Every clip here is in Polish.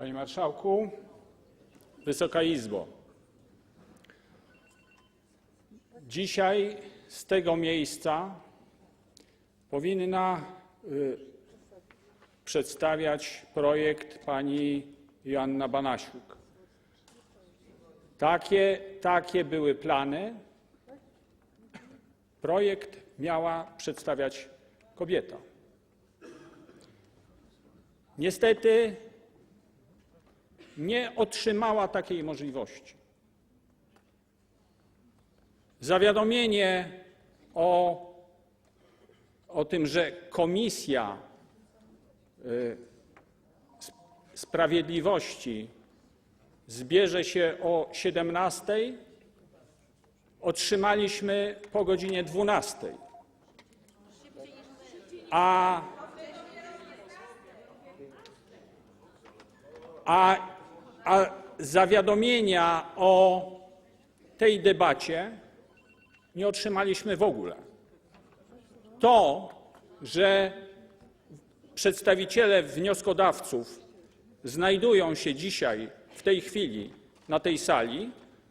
Panie Marszałku, Wysoka Izbo. Dzisiaj z tego miejsca powinna y, przedstawiać projekt pani Joanna Banasiuk. Takie, takie były plany. Projekt miała przedstawiać kobieta. Niestety nie otrzymała takiej możliwości. Zawiadomienie o, o tym, że Komisja y, Sp- Sprawiedliwości zbierze się o 17, otrzymaliśmy po godzinie 12. A, a, a zawiadomienia o tej debacie nie otrzymaliśmy w ogóle. To, że przedstawiciele wnioskodawców znajdują się dzisiaj, w tej chwili na tej sali,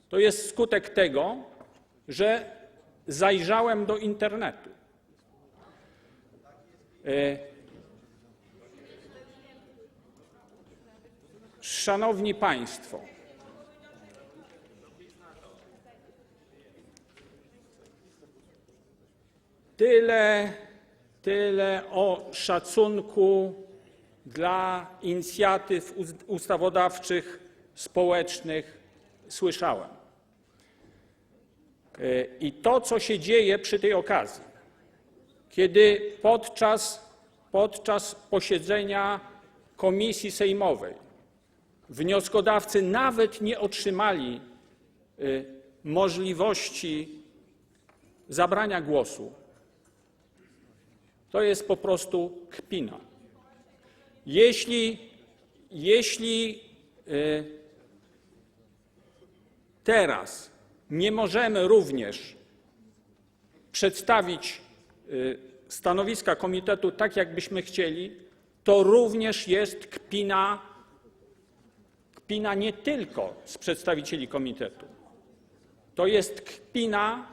to jest skutek tego, że zajrzałem do internetu. Szanowni Państwo, tyle, tyle o szacunku dla inicjatyw ust- ustawodawczych, społecznych słyszałem. E, I to, co się dzieje przy tej okazji, kiedy podczas, podczas posiedzenia komisji sejmowej wnioskodawcy nawet nie otrzymali y, możliwości zabrania głosu, to jest po prostu kpina. Jeśli, jeśli y, teraz nie możemy również przedstawić y, stanowiska komitetu tak, jak byśmy chcieli, to również jest kpina, kpina nie tylko z przedstawicieli komitetu. To jest kpina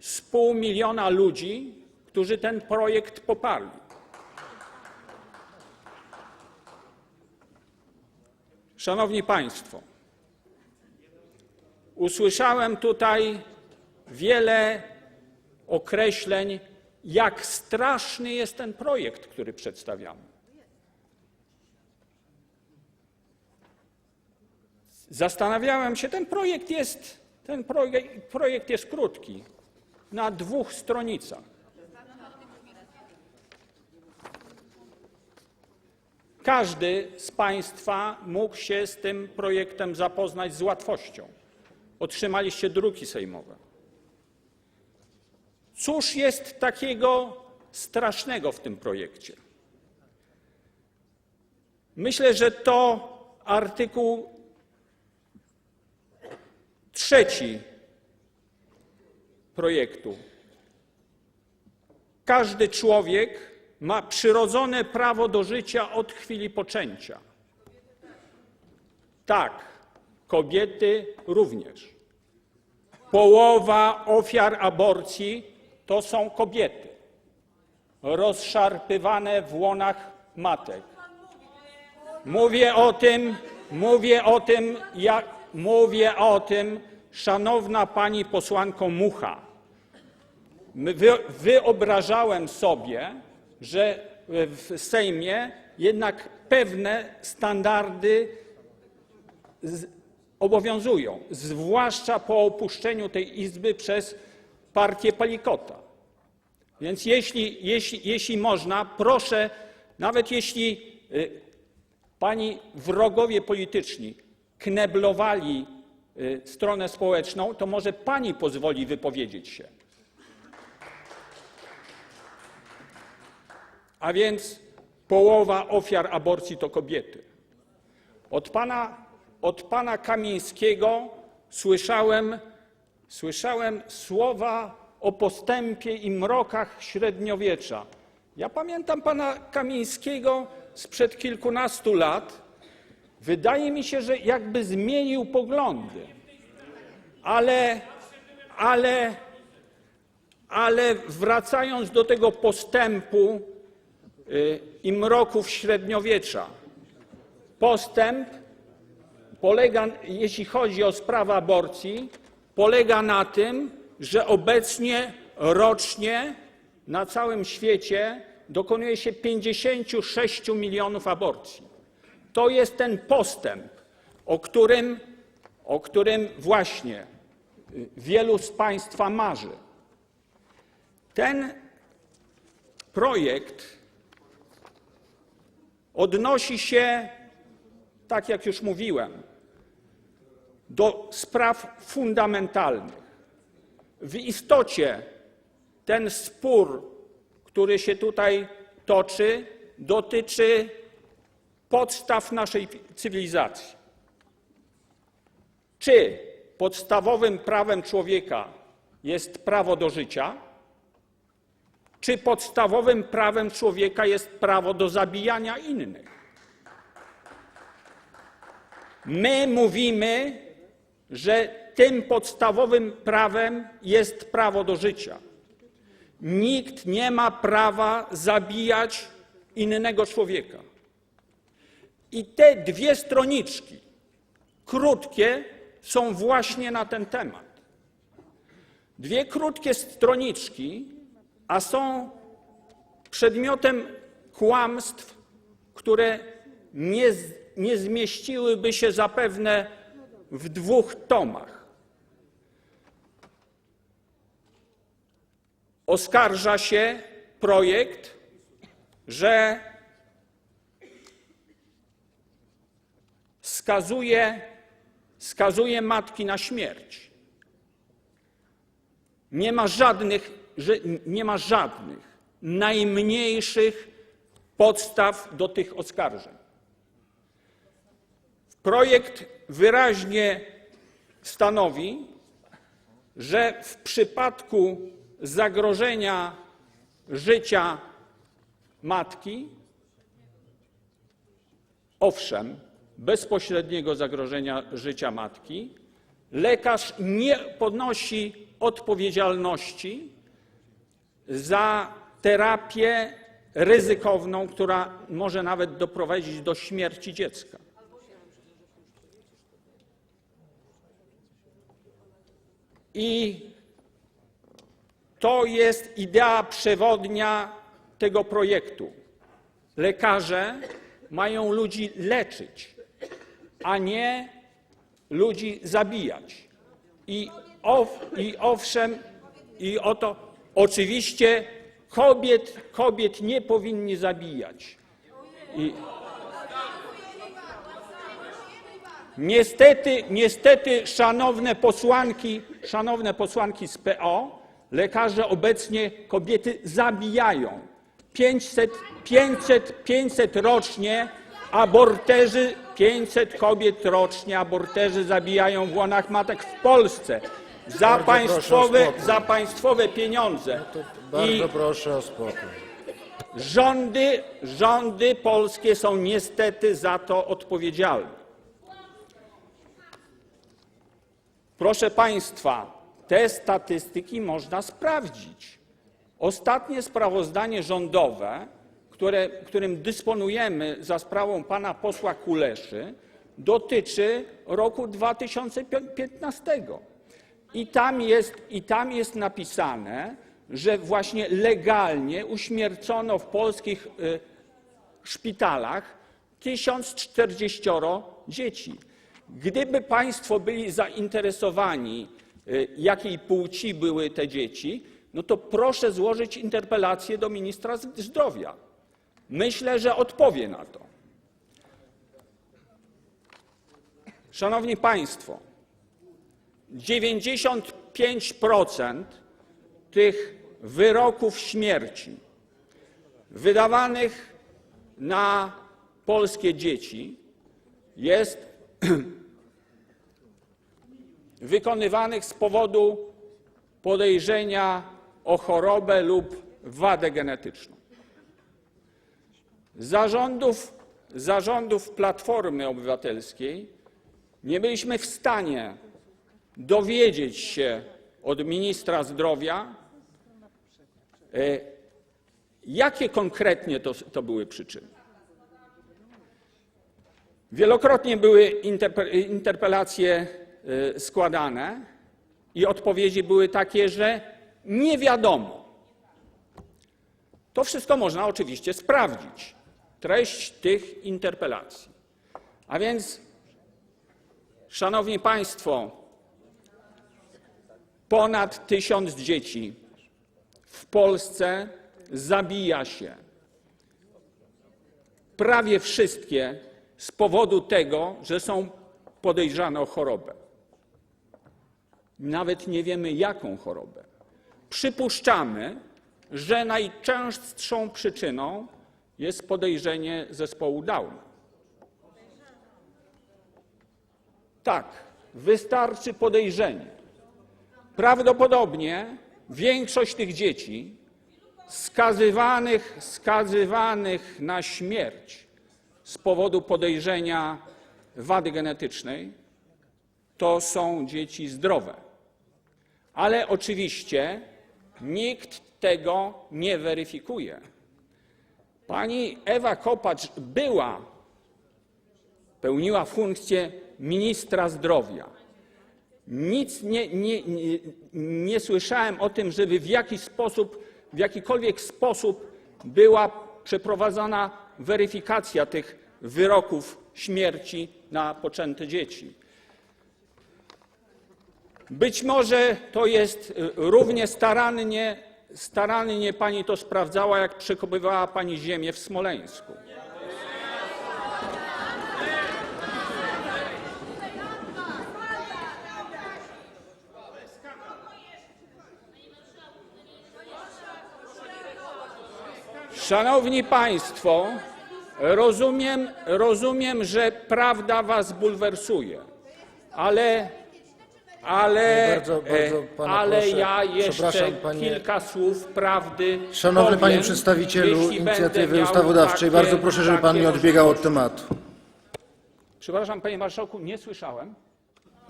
z pół miliona ludzi, którzy ten projekt poparli. Szanowni Państwo, usłyszałem tutaj wiele określeń, jak straszny jest ten projekt, który przedstawiamy. Zastanawiałem się, ten projekt jest, ten projekt, jest krótki, na dwóch stronicach. Każdy z Państwa mógł się z tym projektem zapoznać z łatwością. Otrzymaliście druki sejmowe. Cóż jest takiego strasznego w tym projekcie? Myślę, że to artykuł trzeci projektu. Każdy człowiek ma przyrodzone prawo do życia od chwili poczęcia. Tak, kobiety również. Połowa ofiar aborcji to są kobiety, rozszarpywane w łonach matek. Mówię o tym, mówię o tym, jak, mówię o tym, szanowna pani posłanko Mucha. Wyobrażałem sobie, że w Sejmie jednak pewne standardy obowiązują, zwłaszcza po opuszczeniu tej Izby przez partię Palikota. Więc jeśli, jeśli, jeśli można, proszę, nawet jeśli y, pani wrogowie polityczni kneblowali y, stronę społeczną, to może pani pozwoli wypowiedzieć się. A więc połowa ofiar aborcji to kobiety. Od pana, od pana Kamińskiego słyszałem, słyszałem słowa o postępie i mrokach wydaje mi się, że jakby zmienił poglądy. Ale, ale, ale wracając do tego postępu y, i mroków średniowiecza, postęp polega, jeśli chodzi o sprawę aborcji, polega na tym, że obecnie rocznie na całym świecie dokonuje się 56 milionów aborcji. To jest ten postęp, o którym, o którym właśnie y, wielu z Państwa marzy. Ten projekt odnosi się, tak jak już mówiłem, do spraw fundamentalnych. W istocie ten spór, który się tutaj toczy, dotyczy podstaw naszej cywilizacji. Czy podstawowym prawem człowieka jest prawo do życia, czy podstawowym prawem człowieka jest prawo do zabijania innych? My mówimy, że tym podstawowym prawem jest prawo do życia. Nikt nie ma prawa zabijać innego człowieka. I te dwie stroniczki, krótkie, są właśnie na ten temat. Dwie krótkie stroniczki, a są przedmiotem kłamstw, które nie, nie zmieściłyby się zapewne w dwóch tomach. Oskarża się projekt, że skazuje, skazuje matki na śmierć. Nie ma żadnych, nie ma żadnych najmniejszych podstaw do tych oskarżeń. Projekt wyraźnie stanowi, że w przypadku zagrożenia życia matki, owszem, bezpośredniego zagrożenia życia matki, lekarz nie ponosi odpowiedzialności za terapię ryzykowną, która może nawet doprowadzić do śmierci dziecka. I to jest idea przewodnia tego projektu. Lekarze mają ludzi leczyć, a nie ludzi zabijać. I, ow, i owszem, i oto oczywiście kobiet, kobiet nie powinni zabijać. I, Niestety, niestety, szanowne posłanki, szanowne posłanki z PO, lekarze obecnie kobiety zabijają. 500, 500, 500 rocznie aborterzy, 500 kobiet rocznie aborterzy zabijają w łonach matek w Polsce. Za Bardzo proszę o państwowe, spokój. za państwowe pieniądze. I Bardzo proszę o spokój. rządy, rządy polskie są niestety za to odpowiedzialne. Proszę Państwa, te statystyki można sprawdzić. Ostatnie sprawozdanie rządowe, które, którym dysponujemy za sprawą pana posła Kuleszy, dotyczy roku 2015. I tam jest, i tam jest napisane, że właśnie legalnie uśmiercono w polskich y, szpitalach 1040 dzieci. Gdyby Państwo byli zainteresowani, y, jakiej płci były te dzieci, no to proszę złożyć interpelację do ministra zdrowia. Myślę, że odpowie na to. Szanowni Państwo, 95% tych wyroków śmierci wydawanych na polskie dzieci jest wykonywanych z powodu podejrzenia o chorobę lub wadę genetyczną. Zarządów zarządów Platformy Obywatelskiej nie byliśmy w stanie dowiedzieć się od ministra zdrowia, e, jakie konkretnie to, to były przyczyny. Wielokrotnie były interpe- interpelacje e, składane i odpowiedzi były takie, że nie wiadomo. To wszystko można oczywiście sprawdzić. Treść tych interpelacji. A więc, Szanowni Państwo, ponad tysiąc dzieci w Polsce zabija się. Prawie wszystkie z powodu tego, że są podejrzane o chorobę. Nawet nie wiemy, jaką chorobę. Przypuszczamy, że najczęstszą przyczyną jest podejrzenie zespołu Downa. Tak, wystarczy podejrzenie. Prawdopodobnie większość tych dzieci skazywanych, skazywanych na śmierć z powodu podejrzenia wady genetycznej to są dzieci zdrowe. Ale oczywiście nikt tego nie weryfikuje. Pani Ewa Kopacz była, pełniła funkcję ministra zdrowia. Nic nie, nie, nie, nie słyszałem o tym, żeby w jakiś sposób, w jakikolwiek sposób była przeprowadzona weryfikacja tych wyroków śmierci na poczęte dzieci. Być może to jest y, równie starannie, starannie pani to sprawdzała, jak przekopywała pani ziemię w Smoleńsku. Szanowni Państwo, rozumiem, rozumiem, że prawda Was bulwersuje, ale, ale, Bardzo, bardzo e, pana ale proszę. ja jeszcze panie- kilka słów prawdy Szanowny powiem, panie przedstawicielu inicjatywy ustawodawczej, takie- bardzo proszę, żeby pan nie odbiegał od tematu. Przepraszam, panie marszałku, nie słyszałem.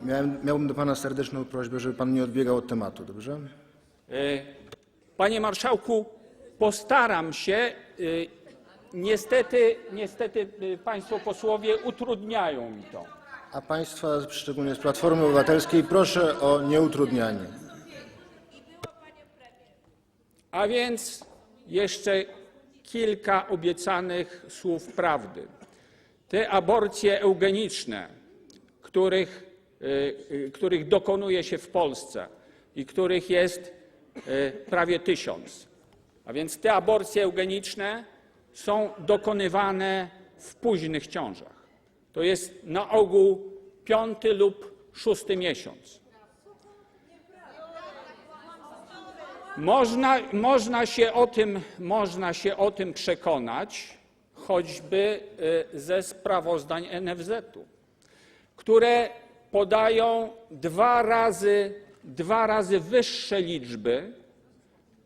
Miałem, miałbym do pana serdeczną prośbę, żeby pan nie odbiegał od tematu, dobrze? E, Panie marszałku, postaram się. e, Niestety, niestety państwo posłowie utrudniają mi to. A państwa, szczególnie z Platformy Obywatelskiej, proszę o nieutrudnianie. A więc jeszcze kilka obiecanych słów prawdy. Te aborcje eugeniczne, których, y, y, których dokonuje się w Polsce i których jest y, prawie tysiąc. A więc te aborcje eugeniczne są dokonywane w późnych ciążach. To jest na ogół piąty lub szósty miesiąc. Można, można, się o tym, można się o tym przekonać choćby y, ze sprawozdań NFZ-u, które podają dwa razy, dwa razy wyższe liczby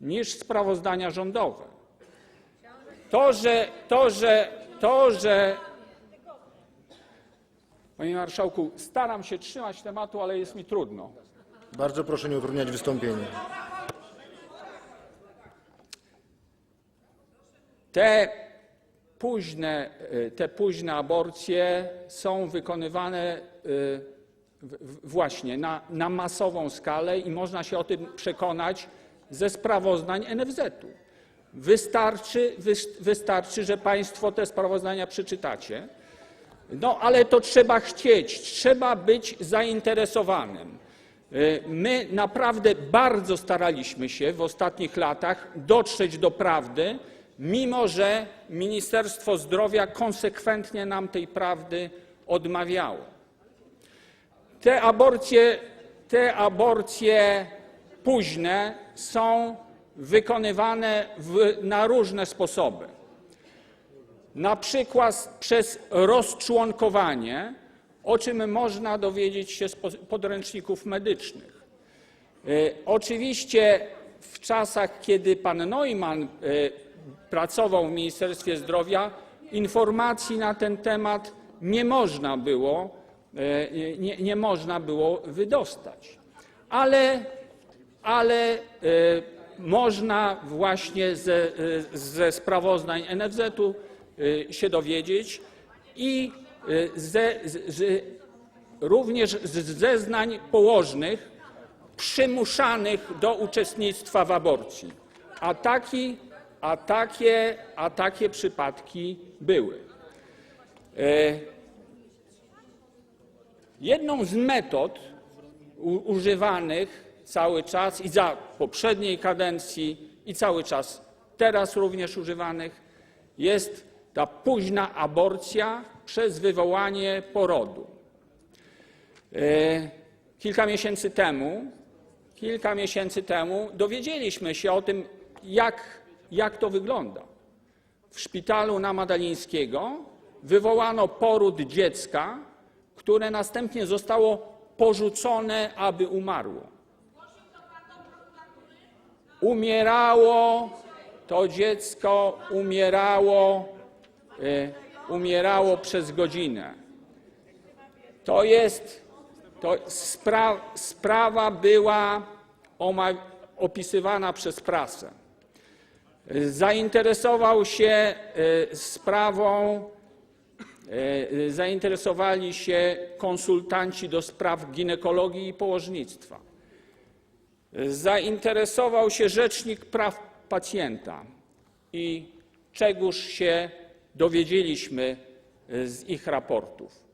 niż sprawozdania rządowe. To, że, to, że, to, że Panie Marszałku, staram się trzymać tematu, ale jest mi trudno. Bardzo proszę nie utrudniać wystąpienia. Te późne, y, te późne aborcje są wykonywane y, właśnie na, na masową skalę i można się o tym przekonać ze sprawozdań NFZ-u. Wystarczy, wys- wystarczy, że Państwo te sprawozdania przeczytacie. No ale to trzeba chcieć, trzeba być zainteresowanym. Y, My naprawdę bardzo staraliśmy się w ostatnich latach dotrzeć do prawdy, mimo że Ministerstwo Zdrowia konsekwentnie nam tej prawdy odmawiało. Te aborcje, te aborcje późne są wykonywane w, na różne sposoby na przykład przez rozczłonkowanie, o czym można dowiedzieć się z po- podręczników medycznych. E, Oczywiście w czasach, kiedy pan Neumann e, pracował w Ministerstwie Zdrowia, informacji na ten temat nie można było, e, nie, można było wydostać. Ale, ale można właśnie ze, ze sprawozdań NFZ-u się dowiedzieć i e, ze, z, również z zeznań położnych przymuszanych do uczestnictwa w aborcji. A, taki, a, takie, a takie przypadki były. E, Jedną z metod używanych cały czas i za poprzedniej kadencji, i cały czas teraz również używanych jest ta późna aborcja przez wywołanie porodu. E, Kilka miesięcy temu, kilka miesięcy temu dowiedzieliśmy się o tym, jak, jak to wygląda. W szpitalu na Madalińskiego wywołano poród dziecka, które następnie zostało porzucone, aby umarło. Umierało, to dziecko umierało, umierało przez godzinę. To jest, to spra, sprawa była opisywana przez prasę. Zainteresował się e, sprawą, zainteresowali się konsultanci do spraw ginekologii i położnictwa. Zainteresował się Rzecznik Praw Pacjenta i czegóż się dowiedzieliśmy e, z ich raportów.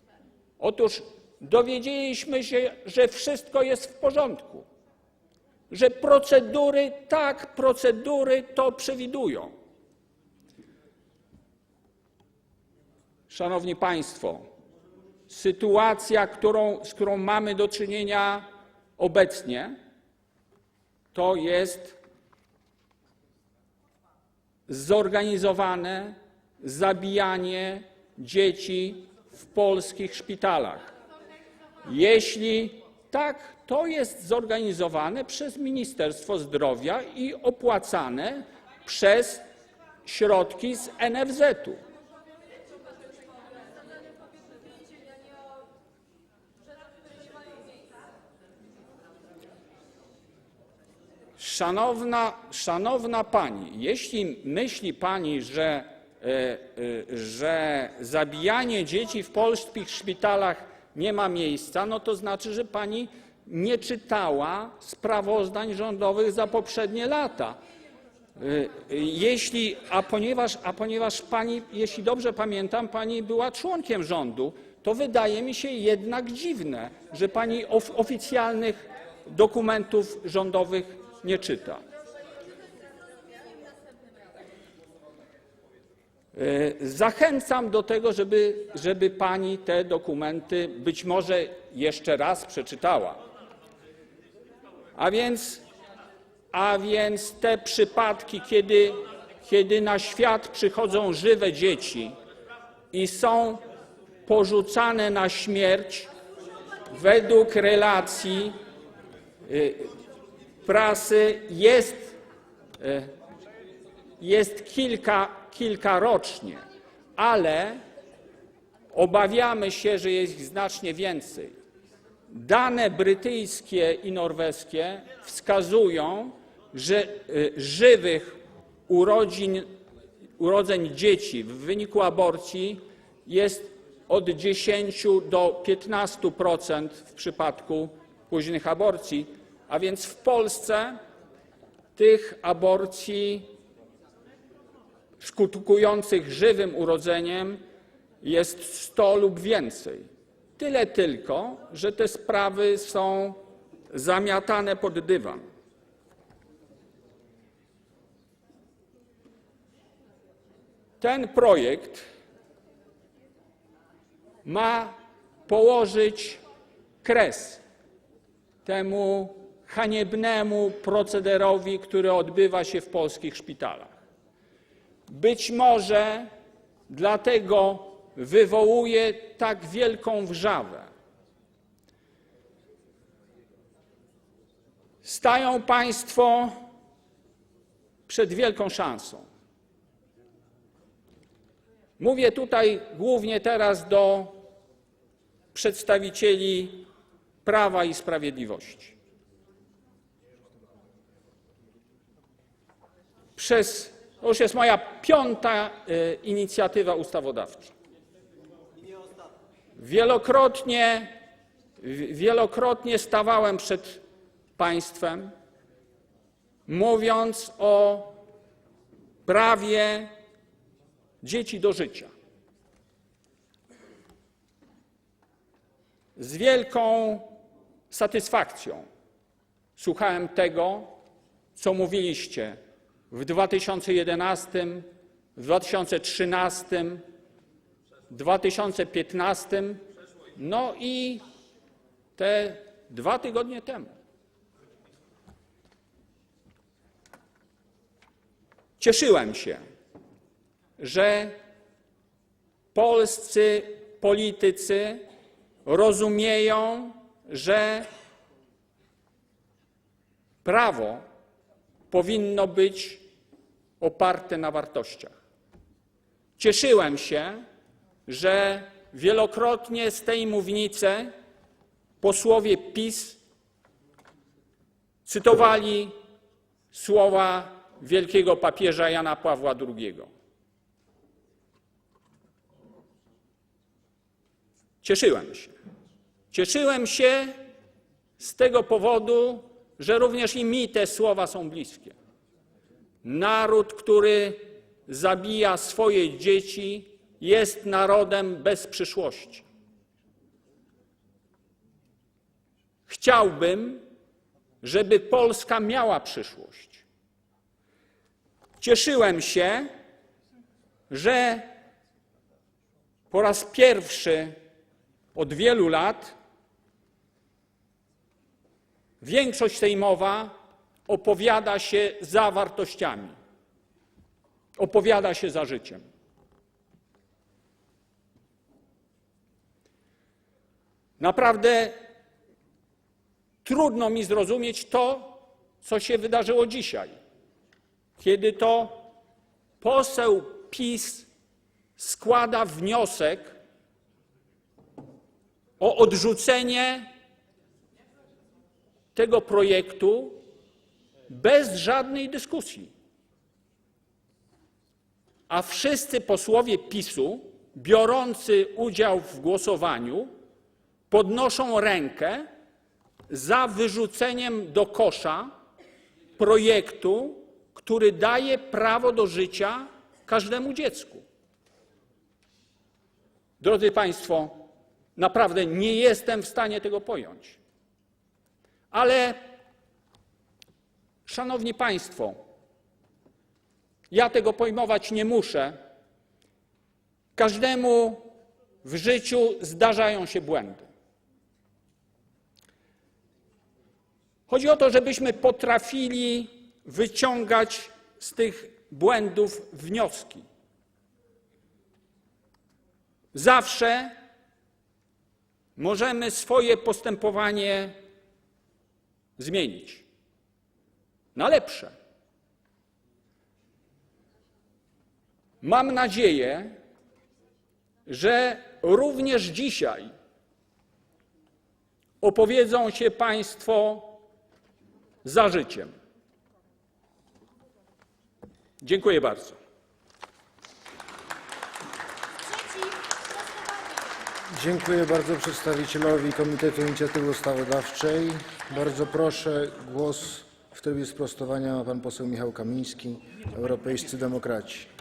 Otóż dowiedzieliśmy się, że wszystko jest w porządku, że procedury, tak, procedury to przewidują. Szanowni Państwo, sytuacja, którą, z którą mamy do czynienia obecnie, to jest zorganizowane zabijanie dzieci w polskich szpitalach. Jeśli tak, to jest zorganizowane przez Ministerstwo Zdrowia i opłacane przez środki z NFZ-u. Szanowna, szanowna Pani, jeśli myśli Pani, że, że zabijanie dzieci w polskich szpitalach nie ma miejsca, no to znaczy, że Pani nie czytała sprawozdań rządowych za poprzednie lata. E, Jeśli, a ponieważ, a ponieważ Pani, jeśli dobrze pamiętam, Pani była członkiem rządu, to wydaje mi się jednak dziwne, że Pani of, oficjalnych dokumentów rządowych nie czyta. Zachęcam do tego, żeby, żeby Pani te dokumenty być może jeszcze raz przeczytała. A więc, a więc te przypadki, kiedy, kiedy na świat przychodzą żywe dzieci i są porzucane na śmierć według relacji y, prasy jest, e, jest kilka, kilka rocznie, ale obawiamy się, że jest ich znacznie więcej. Dane brytyjskie i norweskie wskazują, że e, żywych urodzin, urodzeń dzieci w wyniku aborcji jest od 10 do 15% w przypadku późnych aborcji, a więc w Polsce tych aborcji skutkujących żywym urodzeniem jest 100 lub więcej. Tyle tylko, że te sprawy są zamiatane pod dywan. Ten projekt ma położyć kres temu haniebnemu procederowi, który odbywa się w polskich szpitalach. Być może dlatego wywołuje tak wielką wrzawę. Stają Państwo przed wielką szansą. Mówię tutaj głównie teraz do przedstawicieli Prawa i Sprawiedliwości. Przez, to już jest moja piąta e, inicjatywa ustawodawcza. Wielokrotnie, wielokrotnie stawałem przed państwem, mówiąc o prawie dzieci do życia. Z wielką satysfakcją słuchałem tego, co mówiliście w 2011, w 2013, 2015, no i te dwa tygodnie temu. Cieszyłem się, że polscy politycy rozumieją, że prawo powinno być oparte na wartościach. Cieszyłem się, że wielokrotnie z tej mównicy posłowie PiS cytowali słowa wielkiego papieża Jana Pawła II. Cieszyłem się. Cieszyłem się z tego powodu, że również i mi te słowa są bliskie. Naród, który zabija swoje dzieci, jest narodem bez przyszłości. Chciałbym, żeby Polska miała przyszłość. Cieszyłem się, że po raz pierwszy od wielu lat większość sejmowa opowiada się za wartościami, opowiada się za życiem. Naprawdę trudno mi zrozumieć to, co się wydarzyło dzisiaj, kiedy to poseł PiS składa wniosek o odrzucenie tego projektu bez żadnej dyskusji. A wszyscy posłowie PiSu biorący udział w głosowaniu podnoszą rękę za wyrzuceniem do kosza projektu, który daje prawo do życia każdemu dziecku. Drodzy Państwo, naprawdę nie jestem w stanie tego pojąć. Ale, Szanowni Państwo, ja tego pojmować nie muszę. Każdemu w życiu zdarzają się błędy. Chodzi o to, żebyśmy potrafili wyciągać z tych błędów wnioski. Zawsze możemy swoje postępowanie zmienić na lepsze. Mam nadzieję, że również dzisiaj opowiedzą się Państwo za życiem. Dziękuję bardzo. Dziękuję bardzo przedstawicielowi Komitetu Inicjatywy Ustawodawczej. Bardzo proszę, głos w trybie sprostowania pan poseł Michał Kamiński, Europejscy Demokraci.